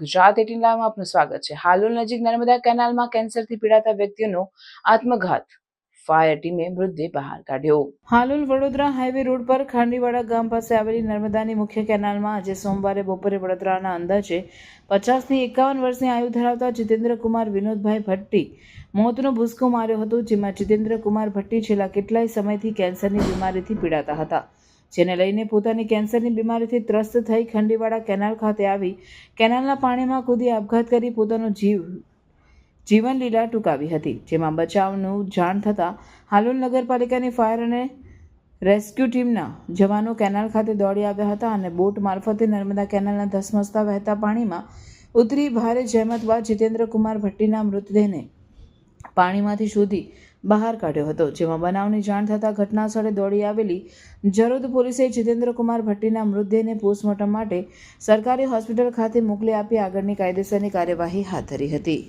Gujarat eighteen લાઈવમાં આપનું સ્વાગત છે. હાલોલ નજીક નર્મદા કેનાલમાં કેન્સરથી પીડાતા વ્યક્તિઓનો આત્મઘાત. ફાયર ટીમે મૃતદેહ બહાર કાઢ્યો. હાલોલ વડોદરા હાઈવે રોડ પર ખાંડીવાડા ગામ પાસે આવેલી નર્મદાની મુખ્ય કેનાલમાં આજે સોમવારે બપોરે વડોદરાના અંદાજે પચાસથી એકાવન વર્ષની આયુ ધરાવતા જીતેન્દ્રકુમાર વિનોદભાઈ ભટ્ટી મોતનો ભૂસકો માર્યો હતો, જેમાં જીતેન્દ્રકુમાર ભટ્ટી છેલ્લા કેટલાય સમયથી કેન્સરની બીમારીથી પીડાતા હતા. જેને લઈને પોતાની કેન્સરની બીમારીથી ત્રસ્ત થઈ ખંડીવાડા કેનાલ ખાતે આવી કેનાલના પાણીમાં કૂદી આપઘાત કરી પોતાનો જીવ, જીવન લીલા ટૂંકાવી હતી, જેમાં બચાવનું જાણ થતાં હાલોલ નગરપાલિકાની ફાયર અને રેસ્ક્યુ ટીમના જવાનો કેનાલ ખાતે દોડી આવ્યા હતા અને બોટ મારફતે નર્મદા કેનાલના ધસમસતા વહેતા પાણીમાં ઉતરી ભારે જહેમત બાદ જીતેન્દ્ર ભટ્ટીના મૃતદેહને પાણીમાંથી શોધી બહાર કાઢ્યો હતો, જેમાં બનાવની જાણ થતાં ઘટના સ્થળે દોડી આવેલી જરોદ પોલીસે જિતેન્દ્રકુમાર ભટ્ટીના મૃતદેહને પોસ્ટમોર્ટમ માટે સરકારી હોસ્પિટલ ખાતે મોકલી આપી આગળની કાયદેસરની કાર્યવાહી હાથ ધરી હતી.